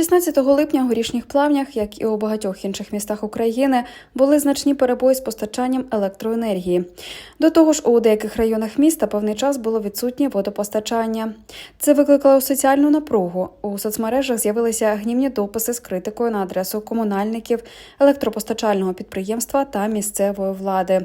16 липня у горішніх плавнях, як і у багатьох інших містах України, були значні перебої з постачанням електроенергії. До того ж, у деяких районах міста певний час було відсутнє водопостачання. Це викликало соціальну напругу. У соцмережах з'явилися гнівні дописи з критикою на адресу комунальників, електропостачального підприємства та місцевої влади.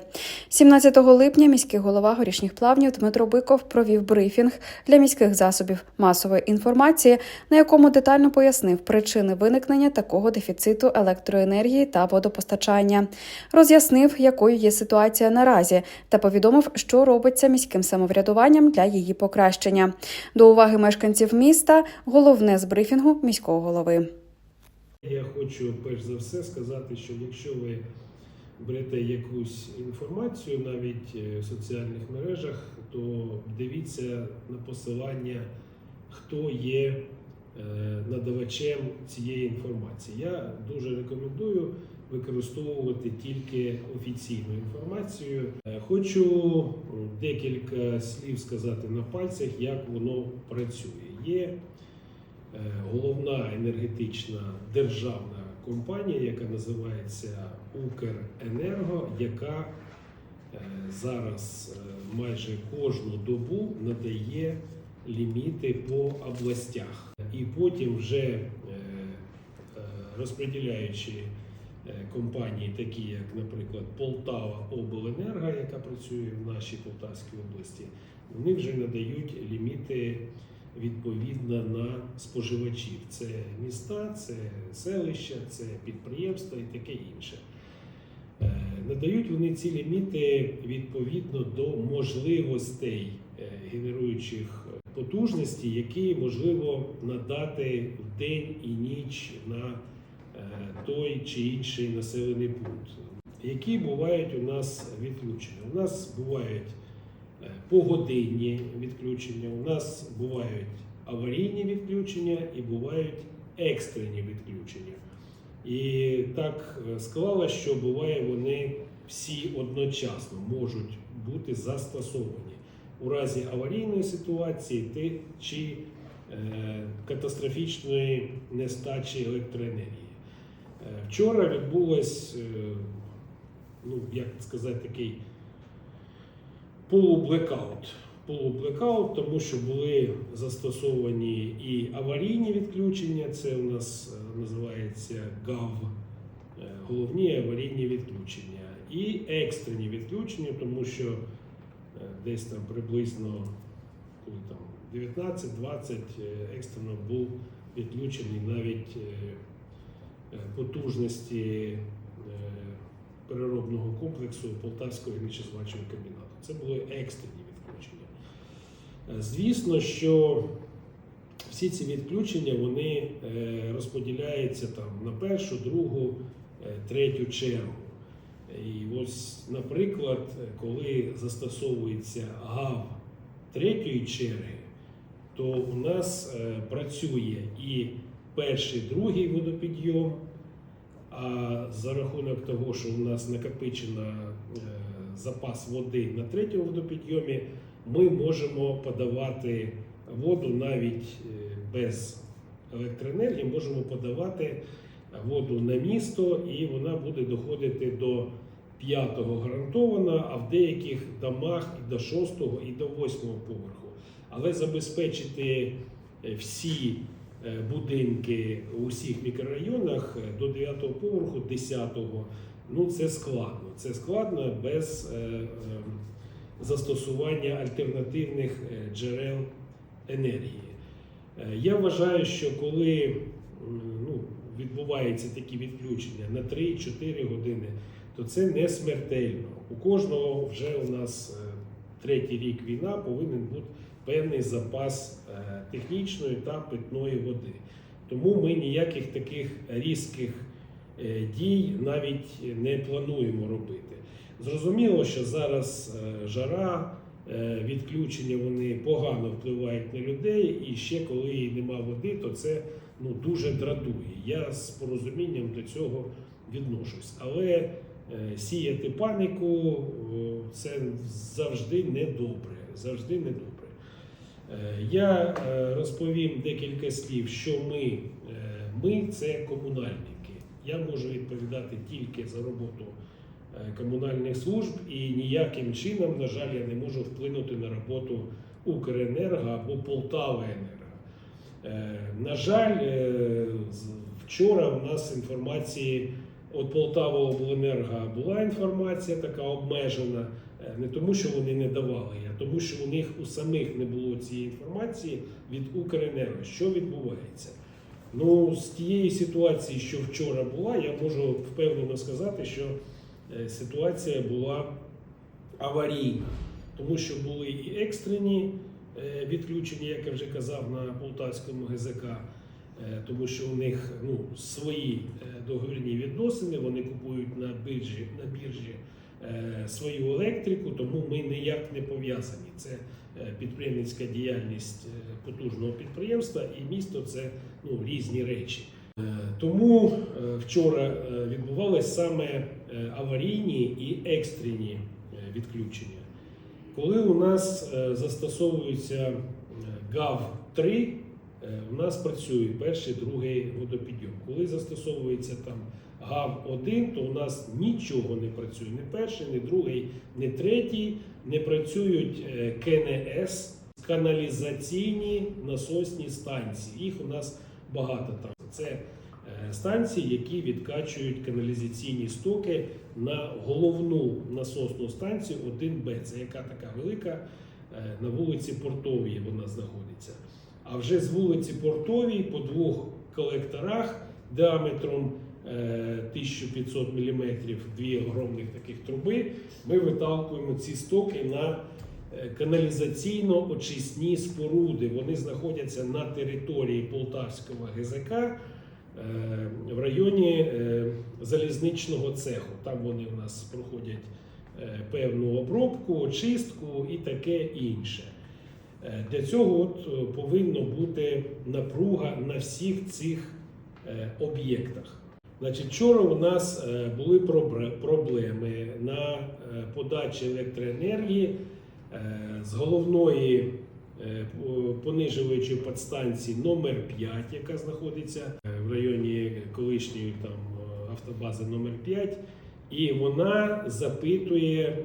17 липня міський голова горішніх плавнів Дмитро Биков провів брифінг для міських засобів масової інформації, на якому детально пояснив причини виникнення такого дефіциту електроенергії та водопостачання, роз'яснив, якою є ситуація наразі, та повідомив, що робиться міським самоврядуванням для її покращення. До уваги мешканців міста головне з брифінгу міського голови. Я хочу перш за все сказати, що якщо ви берете якусь інформацію навіть е, в соціальних мережах, то дивіться на посилання, хто є надавачем цієї інформації. Я дуже рекомендую використовувати тільки офіційну інформацію. Е, Хочу декілька слів сказати на пальцях, як воно працює. Є е, головна енергетична державна компанія, яка називається Укренерго, яка е, зараз е, майже кожну добу надає ліміти по областях. І потім вже е, е, розподіляючи е, компанії, такі як, наприклад, Полтава Обленерго, яка працює в нашій Полтавській області, вони вже надають ліміти відповідно на споживачів. Це міста, це селища, це підприємства і таке інше. Надають вони ці ліміти відповідно до можливостей генеруючих потужностей, які можливо надати в день і ніч на е, той чи інший населений пункт. Які бувають у нас відключення? У нас бувають е, погодинні відключення, у нас бувають аварійні відключення і бувають екстрені відключення. І так е, склалося, що буває, вони всі одночасно можуть бути застосовані у разі аварійної ситуації чи е, катастрофічної нестачі електроенергії. Е, Вчора відбулось, е, ну як сказати, такий полублекаут. Полублекаут, тому що були застосовані і аварійні відключення, це у нас називається ГАВ, головні аварійні відключення, і екстрені відключення, тому що десь там приблизно коли там 19-20 е, екстрено був відключений навіть е, е, потужності е, переробного комплексу Полтавського гірничо-зварчого комбінату. Це були екстрені відключення. Е, Звісно, що всі ці відключення вони е, розподіляються там на першу, другу, е, третю чергу. І ось, наприклад, коли застосовується ГАВ третьої черги, то у нас е, працює і перший, другий водопідйом, а за рахунок того, що у нас накопичено е, запас води на третьому водопідйомі, ми можемо подавати воду навіть е, без електроенергії, можемо подавати воду на місто, і вона буде доходити до п'ятого гарантовано, а в деяких домах і до шостого, і до восьмого поверху. Але забезпечити е, всі е, будинки у всіх мікрорайонах е, до 9 поверху, 10-го, ну це складно. Це складно без застосування альтернативних джерел енергії. Я вважаю, що коли ну, відбуваються такі відключення на 3-4 години, то це не смертельно. У кожного вже у нас е, третій рік війна повинен бути певний запас е, технічної та питної води. Тому ми ніяких таких різких е, дій навіть не плануємо робити. Зрозуміло, що зараз жара, відключення вони погано впливають на людей, і ще коли нема води, то це ну, дуже дратує. Я з порозумінням до цього відношусь. Але сіяти паніку це завжди недобре. Завжди недобре. Е, Я е, розповім декілька слів, що ми е, Ми це комунальники. Я можу відповідати тільки за роботу е, комунальних служб і ніяким чином, на жаль, я не можу вплинути на роботу Укренерго або Полтаваенерго. Е, На жаль, е, вчора в нас інформації від Полтава Обленерго була інформація така обмежена, е, не тому, що вони не давали, а тому, що у них у самих не було цієї інформації від Укренерго, що відбувається. Ну, з тієї ситуації, що вчора була, я можу впевнено сказати, що е, ситуація була аварійна, тому що були і екстрені е, відключення, як я вже казав, на полтавському ГЗК, тому що у них ну, свої е, договірні відносини, вони купують на біржі, на біржі е, свою електрику, тому ми ніяк не пов'язані. Це е, підприємницька діяльність е, потужного підприємства і місто це ну, різні речі. Е, Тому е, вчора е, відбувалися саме е, аварійні і екстрені е, відключення. Коли у нас е, застосовується е, ГАВ-3, е, у нас працює перший, другий водопідйом. Коли застосовується там ГАВ-1, то у нас нічого не працює. Ні перший, ні другий, ні третій. Не працюють е, КНС, каналізаційні насосні станції. Їх у нас багато там. Це е, станції, які відкачують каналізаційні стоки на головну насосну станцію 1Б. Це яка така велика е, на вулиці Портовій вона знаходиться. А вже з вулиці Портовій по двох колекторах діаметром е, 1500 мм, дві огромних таких труби, ми виталкуємо ці стоки на е, каналізаційно-очисні споруди. Вони знаходяться на території Полтавського ГЗК е, в районі е, залізничного цеху. Там вони у нас проходять е, певну обробку, очистку і таке інше. Е, Для цього от е, повинна бути напруга на всіх цих е, об'єктах. Значить, вчора у нас були проблеми на подачі електроенергії з головної по- понижувачої підстанції номер 5 яка знаходиться в районі колишньої там автобази номер 5 і вона запитує е,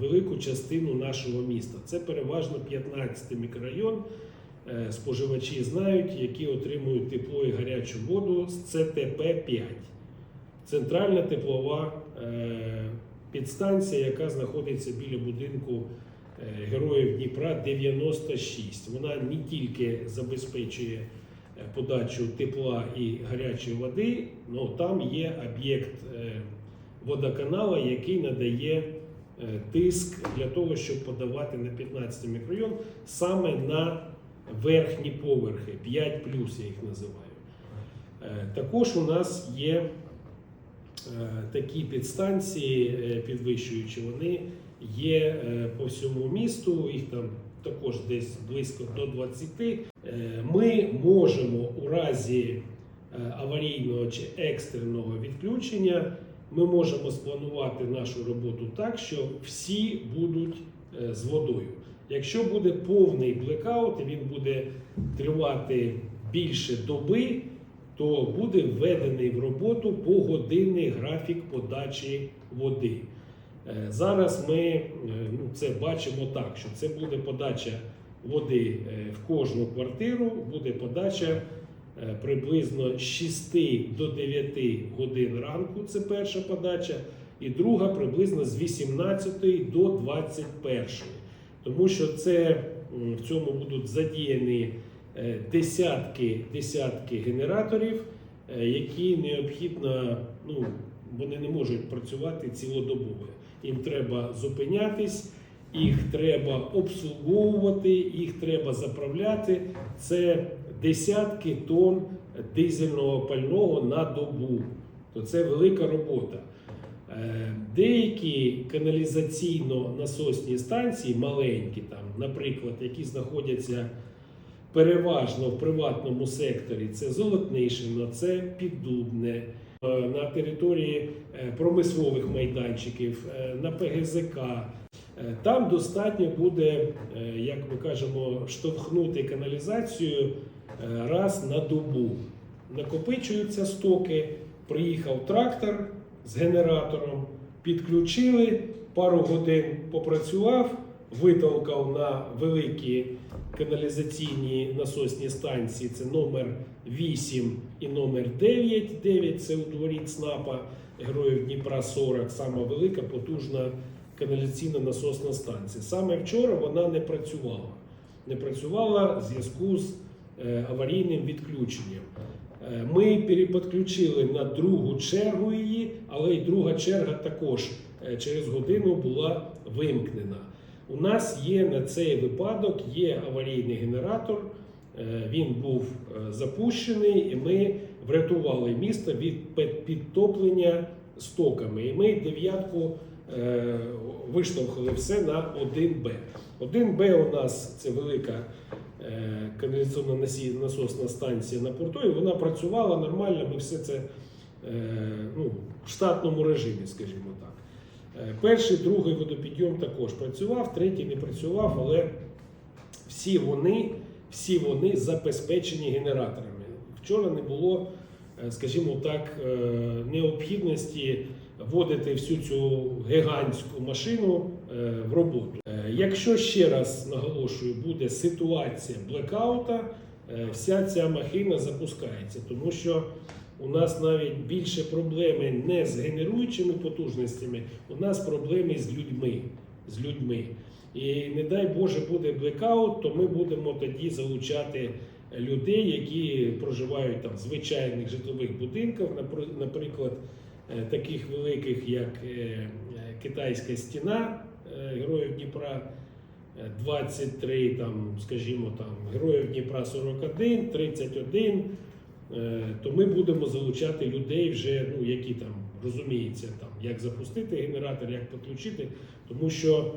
велику частину нашого міста. Це переважно 15 мікрорайон. Е, Споживачі знають, які отримують тепло і гарячу воду з ЦТП-5. Центральна теплова е, підстанція, яка знаходиться біля будинку Героїв Дніпра 96. Вона не тільки забезпечує подачу тепла і гарячої води, але там є об'єкт водоканала, який надає е, тиск для того, щоб подавати на 15 мікрорайон саме на верхні поверхи, 5 плюс, я їх називаю. Е, Також у нас є е, такі підстанції підвищуючі, вони є по всьому місту, їх там також десь близько до 20. Е, Ми можемо у разі аварійного чи екстреного відключення, ми можемо спланувати нашу роботу так, що всі будуть е, з водою. Якщо буде повний блекаут, і він буде тривати більше доби, то буде введений в роботу погодинний графік подачі води. Е, Зараз ми е, ну, це бачимо так, що це буде подача води в кожну квартиру, буде подача приблизно з 6 до 9 годин ранку. Це перша подача, і друга приблизно з 18 до 21. Тому що це в цьому будуть задіяні е, десятки, десятки генераторів, е, які необхідно, ну, вони не можуть працювати цілодобово. Їм треба зупинятись, їх треба обслуговувати, їх треба заправляти. Це десятки тонн дизельного пального на добу. То це велика робота. Е, Деякі каналізаційно-насосні станції, маленькі, там, наприклад, які знаходяться переважно в приватному секторі, це Золотнишино, це Піддубне, е, на території е, промислових майданчиків, на ПГЗК. Там достатньо буде, як ми кажемо, штовхнути каналізацію раз на добу. накопичуються стоки, приїхав трактор з генератором, підключили, пару годин попрацював, витолкав на великі каналізаційні насосні станції. Це номер 8 і номер 9. 9 це у дворі ЦНАПа Героїв Дніпра 40, сама велика потужна каналізаційна насосна станція. Саме вчора вона не працювала. Не працювала в зв'язку з е, аварійним відключенням. Е, Ми переподключили на другу чергу її, але й друга черга також е, через годину була вимкнена. У нас є на цей випадок є аварійний генератор. Е, Він був е, запущений, і ми врятували місто від підтоплення стоками. І ми дев'ятку е, виштовхали все на 1Б. 1Б у нас це велика е, каналізаційна насосна станція на порту, і вона працювала нормально. Ми все це е, ну, в штатному режимі, скажімо так. Е, Перший, другий водопідйом також працював, третій не працював, але всі вони, всі вони забезпечені генераторами. Вчора не було, е, скажімо так, е, необхідності вводити всю цю гігантську машину е, в роботу. Е, Якщо ще раз наголошую, буде ситуація блекаута, е, вся ця махина запускається, тому що у нас навіть більше проблеми не з генеруючими потужностями, у нас проблеми з людьми. З людьми. І не дай Боже буде блекаут, то ми будемо тоді залучати людей, які проживають там в звичайних житлових будинках, напри- наприклад, е, таких великих, як е, е, Китайська стіна Героїв Дніпра. е, 23, там, скажімо, там, Героїв Дніпра 41, 31, е, то ми будемо залучати людей вже, ну, які там розуміються, там, як запустити генератор, як підключити, тому що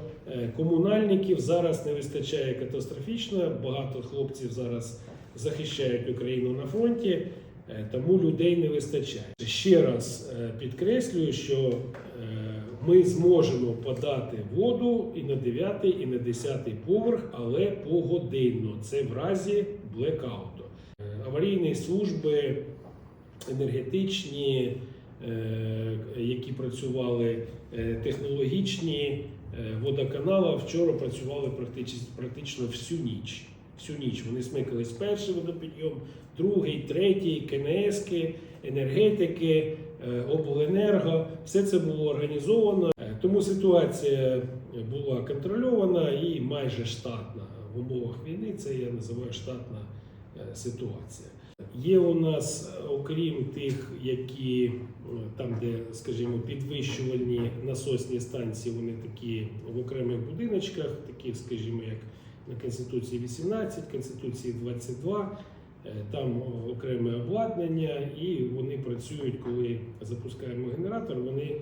комунальників зараз не вистачає катастрофічно, багато хлопців зараз захищають Україну на фронті, е, тому людей не вистачає. Ще раз е, підкреслюю, що е, ми зможемо подати воду і на 9, і на 10 поверх, але погодинно. Це в разі блекауту. Аварійні служби енергетичні, які працювали технологічні водоканала, вчора працювали практично всю ніч. Всю ніч вони смикались перший водопідйом, другий, третій, КНСки, енергетики, е, обленерго. Все це було організовано. Е, Тому ситуація була контрольована і майже штатна в умовах війни. Це я називаю штатна е, ситуація. Є у нас, окрім тих, які там, де, скажімо, підвищувальні насосні станції, вони такі в окремих будиночках, такі, скажімо, як Конституції 18, Конституції 22. е, Там окреме обладнання, і вони працюють, коли запускаємо генератор, вони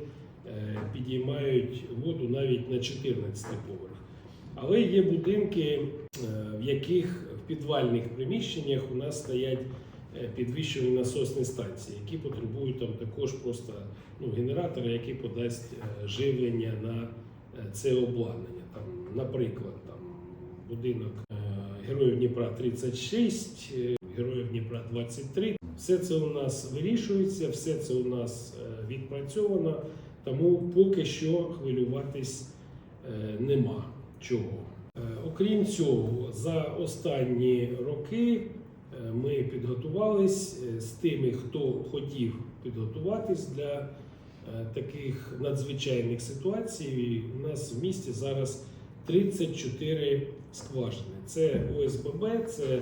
е, підіймають воду навіть на 14 поверх. Але є будинки, е, в яких в підвальних приміщеннях у нас стоять підвищувані насосні станції, які потребують там також просто ну, генератора, який подасть живлення на це обладнання. Там, наприклад, будинок е, Героїв Дніпра 36, е, Героїв Дніпра 23. Все це у нас вирішується, все це у нас е, відпрацьовано, тому поки що хвилюватись нема чого. Окрім цього, за останні роки ми підготувались з тими, хто хотів підготуватись для таких надзвичайних ситуацій. У нас в місті зараз 34 скважини. Це ОСББ, це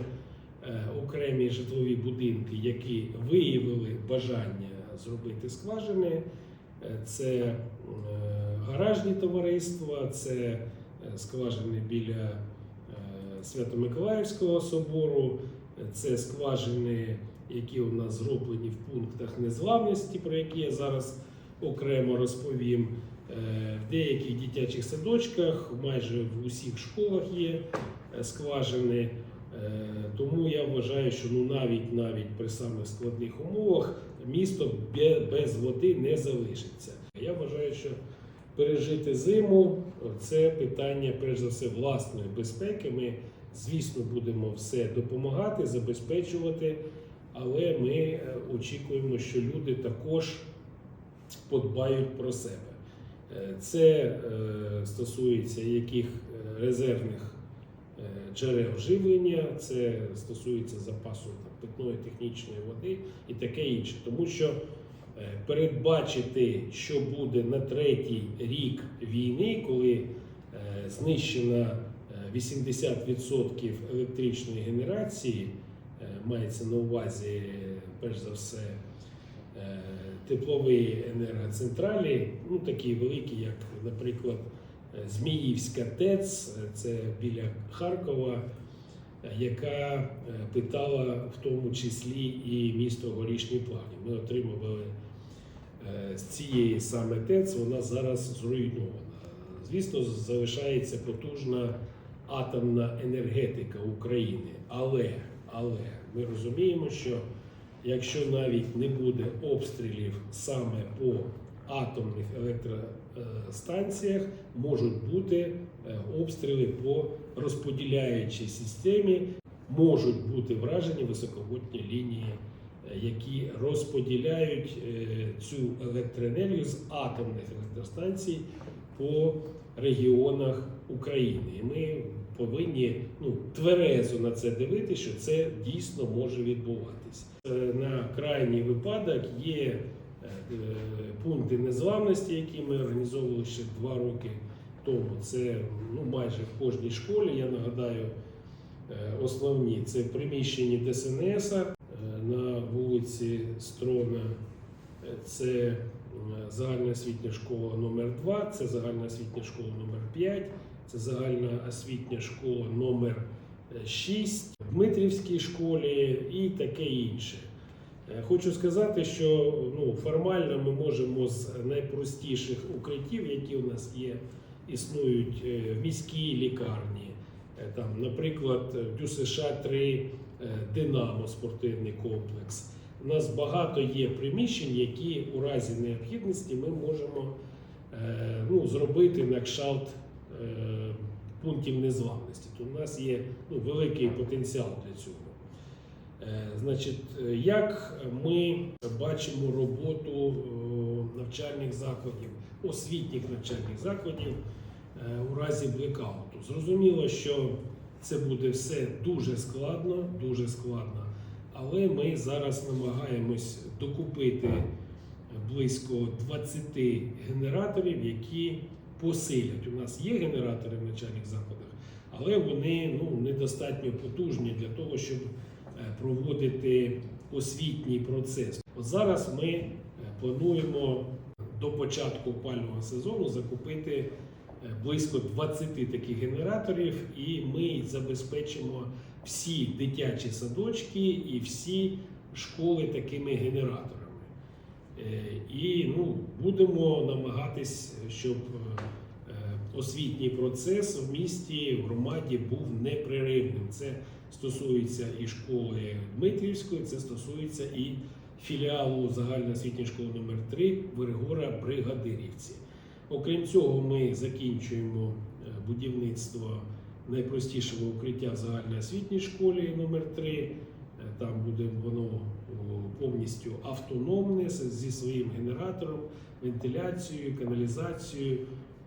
е, окремі житлові будинки, які виявили бажання зробити скважини. Е, Це е, гаражні товариства, це скважини біля Свято-Миколаївського собору, це скважини, які у нас зроблені в пунктах незламності, про які я зараз окремо розповім. Е, В деяких дитячих садочках, майже в усіх школах є е, скважини. Е, Тому я вважаю, що ну навіть навіть при самих складних умовах місто без води не залишиться. Я вважаю, що пережити зиму це питання, перш за все, власної безпеки. Ми, звісно, будемо все допомагати, забезпечувати. але ми очікуємо, що люди також подбають про себе. Е, Це е, стосується яких е, резервних джерел живлення, це стосується запасу там, питної технічної води і таке інше. Тому що передбачити, що буде на третій рік війни, коли знищена е, 80% електричної генерації, мається на увазі, перш за все, теплові енергоцентралі, ну такі великі, як, наприклад, е, Зміївська ТЕЦ, е, це біля Харкова, е, яка питала в тому числі і місто Горішні Плавні. Ми отримували з цієї саме ТЕЦ, вона зараз зруйнована. Звісно, залишається потужна атомна енергетика України, але, але ми розуміємо, що якщо навіть не буде обстрілів саме по атомних електростанціях, можуть бути е, обстріли по розподіляючій системі, можуть бути вражені високовольтні лінії, е, які розподіляють е, цю електроенергію з атомних електростанцій по регіонах України. І ми повинні ну, тверезо на це дивитися, що це дійсно може відбуватися. Е, На крайній випадок є е, пункти незламності, які ми організовували ще два роки тому. Це ну, майже в кожній школі. Я нагадаю, е, основні це в приміщенні ДСНС на вулиці Строна. Це е, загальноосвітня школа номер 2 це загальноосвітня школа номер 5 це загальноосвітня школа номер 6 в Дмитрівській школі і таке інше. Е, Хочу сказати, що ну, формально ми можемо з найпростіших укриттів, які у нас є, існують е, в міській лікарні, е, там, наприклад, в ДЮСШ 3 Динамо спортивний комплекс. У нас багато є приміщень, які у разі необхідності ми можемо ну, зробити на кшалт пунктів незламності. То у нас є ну, великий потенціал для цього. Е, Значить, е, як ми бачимо роботу е, навчальних закладів, освітніх навчальних закладів у разі блекауту? Зрозуміло, що це буде все дуже складно, дуже складно, але ми зараз намагаємось докупити близько 20 генераторів, які посилять. У нас є генератори в навчальних закладах, але вони ну, недостатньо потужні для того, щоб е, проводити освітній процес. От зараз ми е, плануємо до початку опального сезону закупити е, близько 20 таких генераторів, і ми забезпечимо всі дитячі садочки і всі школи такими генераторами. Е, І ну, будемо намагатись, щоб е, е, освітній процес в місті, в громаді був непреривним. Це стосується і школи Дмитрівської, це стосується і філіалу загальноосвітньої школи номер 3 Виргора Бригадирівці. Окрім цього, ми закінчуємо будівництво найпростішого укриття в загальноосвітній школі номер 3 Е, Там буде воно повністю автономне зі своїм генератором, вентиляцією, каналізацією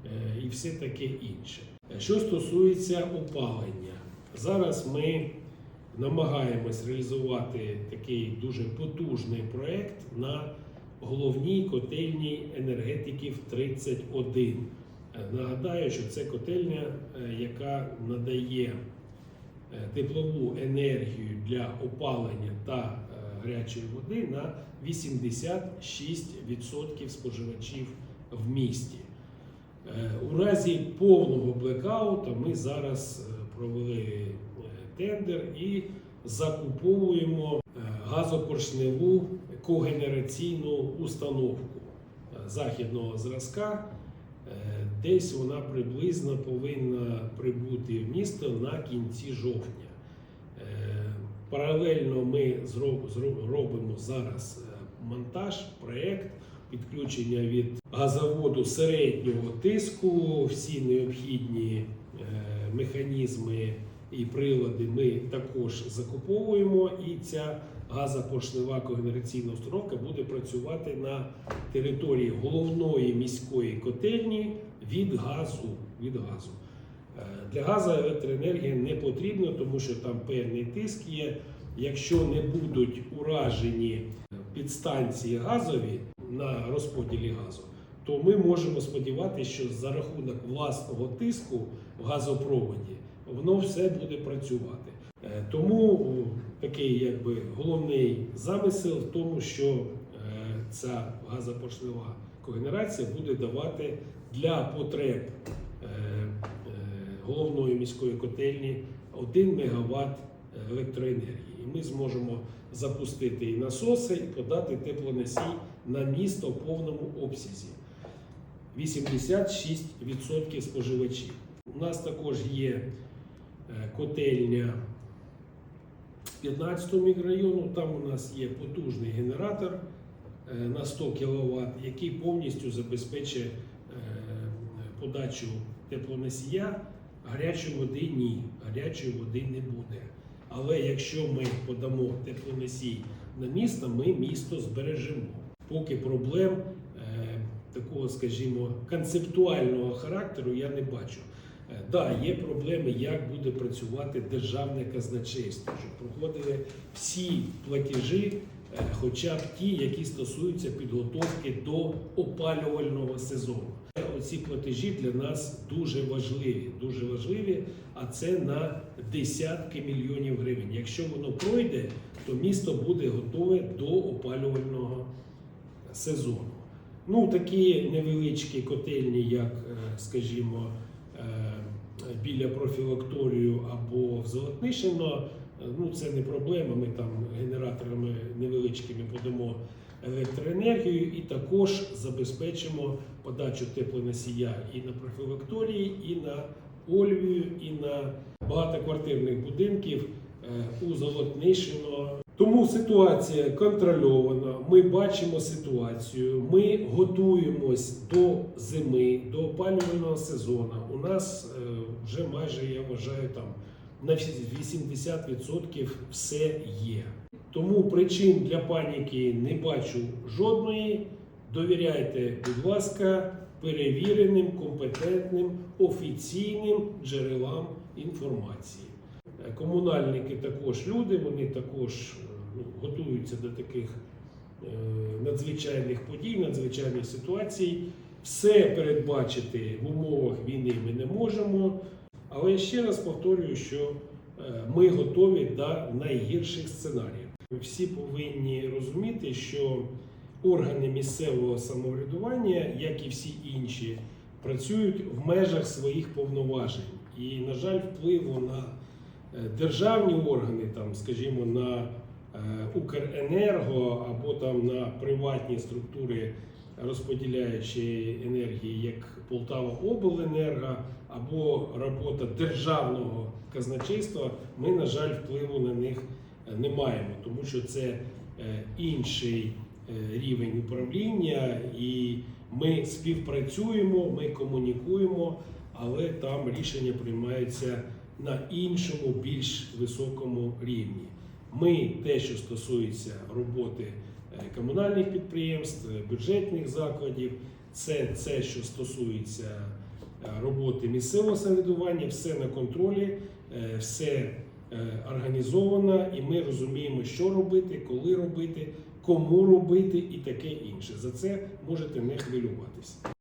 е, і все таке інше. Що стосується опалення, зараз ми намагаємось реалізувати такий дуже потужний проект на головній котельні енергетиків 31. Е, Нагадаю, що це котельня, е, яка надає теплову енергію для опалення та е, гарячої води на 86% споживачів в місті. Е, У разі повного блекауту ми зараз е, провели е, тендер і закуповуємо е, газопоршневу когенераційну установку е, західного зразка. Десь вона приблизно повинна прибути в місто на кінці жовтня. Е, Паралельно ми робимо зараз е, монтаж, проєкт, підключення від газоводу середнього тиску, всі необхідні е, механізми і прилади ми також закуповуємо, і ця газопоршнева когенераційна установка буде працювати на території головної міської котельні від газу. Від газу. Е, Для газу електроенергія не потрібно, тому що там певний тиск є. Якщо не будуть уражені підстанції газові на розподілі газу, то ми можемо сподіватися, що за рахунок власного тиску в газопроводі воно все буде працювати. Е, Тому о, такий якби головний замисел в тому, що е, ця газопоршнева когенерація буде давати для потреб е, е, головної міської котельні 1 МВт електроенергії. І ми зможемо запустити і насоси, і подати теплоносій на місто в повному обсязі. 86% споживачів. У нас також є е, котельня 15 мікрорайону. Там у нас є потужний генератор е, на 100 кВт, який повністю забезпечує е, подачу теплоносія. Гарячої води ні, гарячої води не буде. Але якщо ми подамо теплоносій на місто, ми місто збережемо. Поки проблем е, такого, скажімо, концептуального характеру я не бачу. Е, да, є проблеми, як буде працювати державне казначейство, щоб проходили всі платежі, е, хоча б ті, які стосуються підготовки до опалювального сезону. Оці платежі для нас дуже важливі, дуже важливі, а це на десятки мільйонів гривень. Якщо воно пройде, то місто буде готове до опалювального сезону. Ну, такі невеличкі котельні, як, е, скажімо, е, біля профілакторію або в Золотнишино, е, ну це не проблема. Ми там генераторами невеличкими подамо електроенергію і також забезпечимо подачу теплоносія і на профілакторії, і на Ольвію, і на багатоквартирних будинків е, у Золотнишино. Тому ситуація контрольована. Ми бачимо ситуацію. Ми готуємось до зими, до опалювального сезону. У нас е, вже майже я вважаю там на 80% все є. Тому причин для паніки не бачу жодної. Довіряйте, будь ласка, перевіреним, компетентним, офіційним джерелам інформації. Е, Комунальники також люди, вони також е, ну, готуються до таких е, надзвичайних подій, надзвичайних ситуацій. Все передбачити в умовах війни ми не можемо. Але я ще раз повторюю, що е, ми готові до найгірших сценаріїв. Ми всі повинні розуміти, що органи місцевого самоврядування, як і всі інші, працюють в межах своїх повноважень. І, на жаль, впливу на е, державні органи, там, скажімо, на е, Укренерго або там на приватні структури розподіляючої енергії, як Полтава Обленерго, або робота державного казначейства, ми, на жаль, впливу на них е, не маємо, тому що це е, інший е, рівень управління, і ми співпрацюємо, ми комунікуємо, але там рішення приймаються на іншому, більш високому рівні. Ми те, що стосується роботи комунальних підприємств, бюджетних закладів, це це, що стосується роботи місцевого самоврядування, все на контролі, е, все е, організовано, і ми розуміємо, що робити, коли робити, кому робити і таке інше. За це можете не хвилюватися.